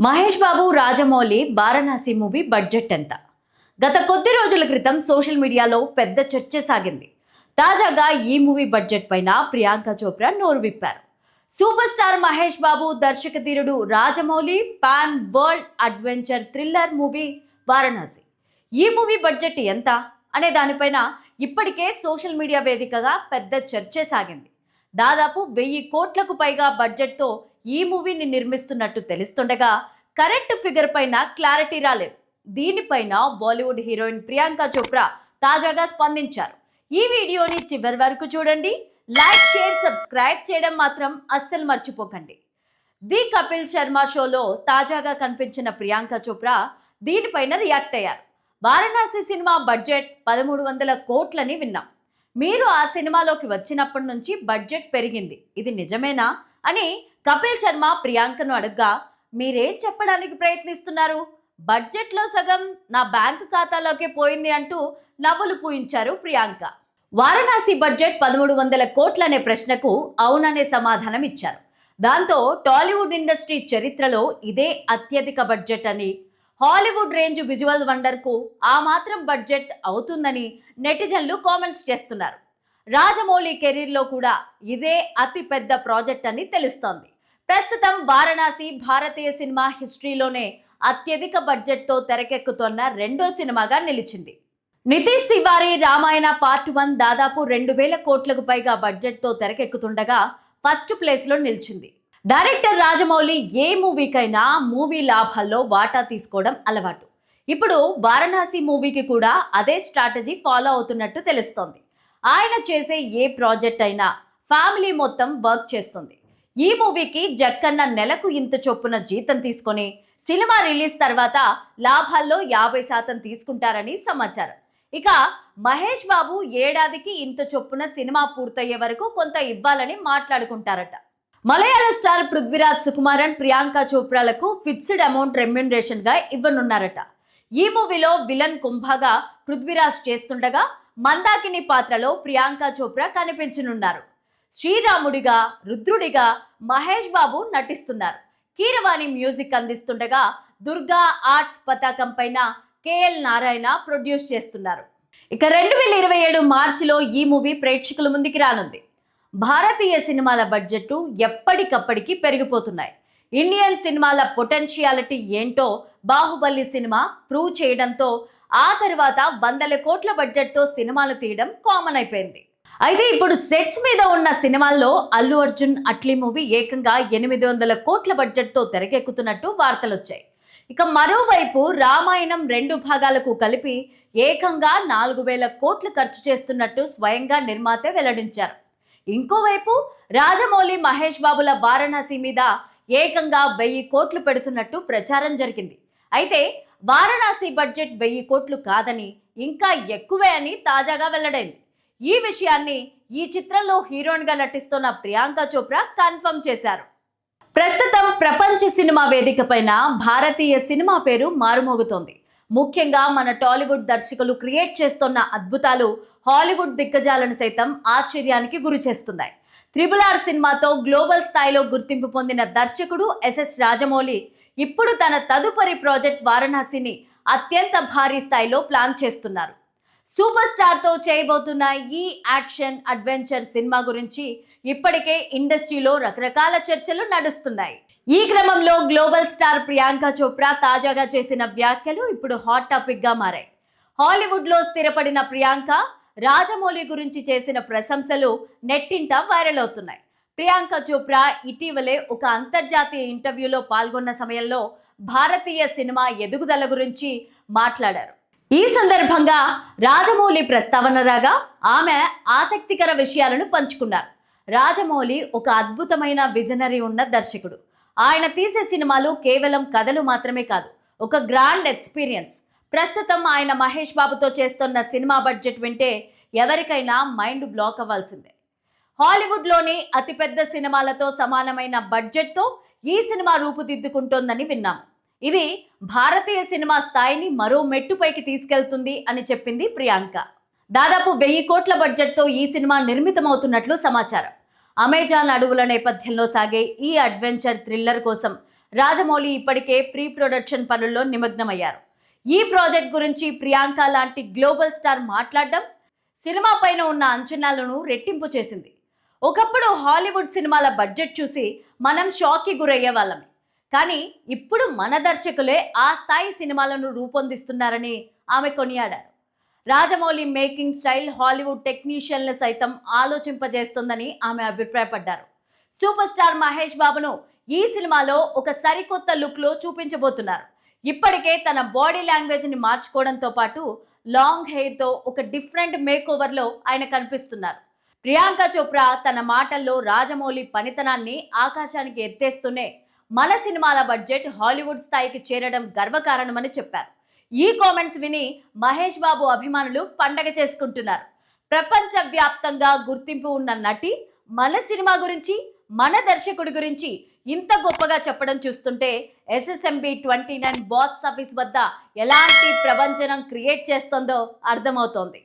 Mahesh Babu Rajamouli Varanasi movie budget ఎంత? గత కొద్ది రోజుల క్రితం సోషల్ మీడియాలో పెద్ద చర్చ సాగింది. తాజాగా ఈ మూవీ బడ్జెట్ పైన ప్రియాంక చోప్రా నోరు విప్పారు. సూపర్ స్టార్ మహేష్ బాబు దర్శక ధీరుడు Rajamouli pan world adventure thriller movie Varanasi. ఈ మూవీ బడ్జెట్ ఎంత? అనే దానిపైన ఇప్పటికే సోషల్ మీడియా వేదికగా పెద్ద చర్చే సాగింది. దాదాపు వెయ్యి కోట్లకు పైగా బడ్జెట్తో ఈ మూవీని నిర్మిస్తున్నట్టు తెలుస్తుండగా కరెక్ట్ ఫిగర్ పైన క్లారిటీ రాలేదు. దీనిపైన బాలీవుడ్ హీరోయిన్ ప్రియాంక చోప్రా తాజాగా స్పందించారు. ఈ వీడియోని చివరి వరకు చూడండి. లైక్ షేర్ సబ్స్క్రైబ్ చేయడం మాత్రం అస్సలు మర్చిపోకండి. ది కపిల్ శర్మ షోలో తాజాగా కనిపించిన ప్రియాంక చోప్రా దీనిపైన రియాక్ట్ అయ్యారు. వారణాసి సినిమా బడ్జెట్ పదమూడు వందల కోట్లని విన్నాం. మీరు ఆ సినిమాలోకి వచ్చినప్పటి నుంచి బడ్జెట్ పెరిగింది. ఇది నిజమేనా? అని కపిల్ శర్మ ప్రియాంకను అడగ్గా మీరేం చెప్పడానికి ప్రయత్నిస్తున్నారు? బడ్జెట్లో సగం నా బ్యాంకు ఖాతాలోకే పోయింది అంటూ నవ్వులు పూయించారు ప్రియాంక. వారణాసి బడ్జెట్ పదమూడు వందల కోట్లనే ప్రశ్నకు అవుననే సమాధానం ఇచ్చారు. దాంతో టాలీవుడ్ ఇండస్ట్రీ చరిత్రలో ఇదే అత్యధిక బడ్జెట్ అని హాలీవుడ్ రేంజ్ విజువల్ వండర్కు ఆ మాత్రం బడ్జెట్ అవుతుందని నెటిజన్లు కామెంట్స్ చేస్తున్నారు. రాజమౌళి కెరీర్లో కూడా ఇదే అతి పెద్ద ప్రాజెక్ట్ అని తెలుస్తోంది. ప్రస్తుతం వారణాసి భారతీయ సినిమా హిస్టరీలోనే అత్యధిక బడ్జెట్తో తెరకెక్కుతోన్న రెండో సినిమాగా నిలిచింది. నితీష్ తివారీ రామాయణ పార్ట్ వన్ దాదాపు రెండు వేల కోట్లకు పైగా బడ్జెట్తో తెరకెక్కుతుండగా ఫస్ట్ ప్లేస్లో నిలిచింది. డైరెక్టర్ రాజమౌళి ఏ మూవీకైనా మూవీ లాభాల్లో వాటా తీసుకోవడం అలవాటు. ఇప్పుడు వారణాసి మూవీకి కూడా అదే స్ట్రాటజీ ఫాలో అవుతున్నట్టు తెలుస్తోంది. ఆయన చేసే ఏ ప్రాజెక్ట్ అయినా ఫ్యామిలీ మొత్తం వర్క్ చేస్తుంది. ఈ మూవీకి జక్కన్న నెలకు ఇంత చొప్పున జీతం తీసుకొని సినిమా రిలీజ్ తర్వాత లాభాల్లో యాభై శాతం తీసుకుంటారని సమాచారం. ఇక మహేష్ బాబు ఏడాదికి ఇంత చొప్పున సినిమా పూర్తయ్యే వరకు కొంత ఇవ్వాలని మాట్లాడుకుంటారట. మలయాళ స్టార్ పృథ్వీరాజ్ సుకుమారన్ ప్రియాంక చోప్రాలకు ఫిక్స్డ్ అమౌంట్ రెమ్యునరేషన్గా ఇవ్వనున్నారట. ఈ మూవీలో విలన్ కుంభగా పృథ్వీరాజ్ చేస్తుండగా మందాకిని పాత్రలో ప్రియాంక చోప్రా కనిపించనున్నారు. శ్రీరాముడిగా రుద్రుడిగా మహేష్ బాబు నటిస్తున్నారు. కీరవాణి మ్యూజిక్ అందిస్తుండగా దుర్గా ఆర్ట్స్ పతాకం పైన కేఎల్ నారాయణ ప్రొడ్యూస్ చేస్తున్నారు. ఇక రెండు వేల ఇరవై ఏడు మార్చిలో ఈ మూవీ ప్రేక్షకుల ముందుకి రానుంది. భారతీయ సినిమాల బడ్జెట్ ఎప్పటికప్పటికి పెరిగిపోతున్నాయి. ఇండియన్ సినిమాల పొటెన్షియాలిటీ ఏంటో బాహుబలి సినిమా ప్రూవ్ చేయడంతో ఆ తర్వాత వందల కోట్ల బడ్జెట్తో సినిమాలు తీయడం కామన్ అయిపోయింది. అయితే ఇప్పుడు సెట్స్ మీద ఉన్న సినిమాల్లో అల్లు అర్జున్ అట్లీ మూవీ ఏకంగా ఎనిమిది వందల కోట్ల బడ్జెట్తో తెరకెక్కుతున్నట్టు వార్తలు వచ్చాయి ఇక మరోవైపు రామాయణం రెండు భాగాలకు కలిపి ఏకంగా నాలుగు వేల కోట్లు ఖర్చు చేస్తున్నట్టు స్వయంగా నిర్మాత వెల్లడించారు. ఇంకోవైపు రాజమౌళి మహేష్ బాబుల వారణాసి మీద ఏకంగా వెయ్యి కోట్లు పెడుతున్నట్టు ప్రచారం జరిగింది. అయితే వారణాసి బడ్జెట్ వెయ్యి కోట్లు కాదని ఇంకా ఎక్కువే అని తాజాగా వెల్లడైంది. ఈ విషయాన్ని ఈ చిత్రంలో హీరోయిన్గా నటిస్తున్న ప్రియాంక చోప్రా కన్ఫర్మ్ చేశారు. ప్రస్తుతం ప్రపంచ సినిమా వేదిక పైన భారతీయ సినిమా పేరు మారుమోగుతోంది. ముఖ్యంగా మన టాలీవుడ్ దర్శకులు క్రియేట్ చేస్తున్న అద్భుతాలు హాలీవుడ్ దిగ్గజాలను సైతం ఆశ్చర్యానికి గురి చేస్తున్నాయి. త్రిబుల్ ఆర్ సినిమాతో గ్లోబల్ స్థాయిలో గుర్తింపు పొందిన దర్శకుడు ఎస్ఎస్ రాజమౌళి ఇప్పుడు తన తదుపరి ప్రాజెక్ట్ వారణాసిని అత్యంత భారీ స్థాయిలో ప్లాన్ చేస్తున్నారు. సూపర్ స్టార్తో చేయబోతున్న ఈ యాక్షన్ అడ్వెంచర్ సినిమా గురించి ఇప్పటికే ఇండస్ట్రీలో రకరకాల చర్చలు నడుస్తున్నాయి. ఈ క్రమంలో గ్లోబల్ స్టార్ ప్రియాంక చోప్రా తాజాగా చేసిన వ్యాఖ్యలు ఇప్పుడు హాట్ టాపిక్గా మారాయి. హాలీవుడ్లో స్థిరపడిన ప్రియాంక రాజమౌళి గురించి చేసిన ప్రశంసలు నెట్టింట వైరల్ అవుతున్నాయి. ప్రియాంక చోప్రా ఇటీవలే ఒక అంతర్జాతీయ ఇంటర్వ్యూలో పాల్గొన్న సమయంలో భారతీయ సినిమా ఎదుగుదల గురించి మాట్లాడారు. ఈ సందర్భంగా రాజమౌళి ప్రస్తావన రాగా ఆమె ఆసక్తికర విషయాలను పంచుకున్నారు. రాజమౌళి ఒక అద్భుతమైన విజనరీ ఉన్న దర్శకుడు. ఆయన తీసే సినిమాలు కేవలం కథలు మాత్రమే కాదు ఒక గ్రాండ్ ఎక్స్పీరియన్స్. ప్రస్తుతం ఆయన మహేష్ బాబుతో చేస్తున్న సినిమా బడ్జెట్ వింటే ఎవరికైనా మైండ్ బ్లాక్ అవ్వాల్సిందే. హాలీవుడ్లోని అతిపెద్ద సినిమాలతో సమానమైన బడ్జెట్తో ఈ సినిమా రూపుదిద్దుకుంటోందని విన్నాము. ఇది భారతీయ సినిమా స్థాయిని మరో మెట్టుపైకి తీసుకెళ్తుంది అని చెప్పింది ప్రియాంక. దాదాపు వెయ్యి కోట్ల బడ్జెట్తో ఈ సినిమా నిర్మితమవుతున్నట్లు సమాచారం. అమెజాన్ అడవుల నేపథ్యంలో సాగే ఈ అడ్వెంచర్ థ్రిల్లర్ కోసం రాజమౌళి ఇప్పటికే ప్రీ ప్రొడక్షన్ పనుల్లో నిమగ్నమయ్యారు. ఈ ప్రాజెక్ట్ గురించి ప్రియాంక లాంటి గ్లోబల్ స్టార్ మాట్లాడడం సినిమా పైన ఉన్న అంచనాలను రెట్టింపు చేసింది. ఒకప్పుడు హాలీవుడ్ సినిమాల బడ్జెట్ చూసి మనం షాక్కి గురయ్యే వాళ్ళమే. కానీ ఇప్పుడు మన దర్శకులే ఆ స్థాయి సినిమాలను రూపొందిస్తున్నారని ఆమె కొనియాడారు. రాజమౌళి మేకింగ్ స్టైల్ హాలీవుడ్ టెక్నీషియన్లు సైతం ఆలోచింపజేస్తుందని ఆమె అభిప్రాయపడ్డారు. సూపర్ స్టార్ మహేష్ బాబును ఈ సినిమాలో ఒక సరికొత్త లుక్లో చూపించబోతున్నారు. ఇప్పటికే తన బాడీ లాంగ్వేజ్ని మార్చుకోవడంతో పాటు లాంగ్ హెయిర్తో ఒక డిఫరెంట్ మేక్ ఓవర్లో ఆయన కనిపిస్తున్నారు. ప్రియాంక చోప్రా తన మాటల్లో రాజమౌళి పనితనాన్ని ఆకాశానికి ఎత్తేస్తూనే మన సినిమాల బడ్జెట్ హాలీవుడ్ స్థాయికి చేరడం గర్వకారణమని చెప్పారు. ఈ కామెంట్స్ విని మహేష్ బాబు అభిమానులు పండగ చేసుకుంటున్నారు. ప్రపంచ వ్యాప్తంగా గుర్తింపు ఉన్న నటి మన సినిమా గురించి మన దర్శకుడి గురించి ఇంత గొప్పగా చెప్పడం చూస్తుంటే SSMB twenty nine box office వద్ద ఎలాంటి ప్రపంచనం క్రియేట్ చేస్తుందో అర్థమవుతోంది.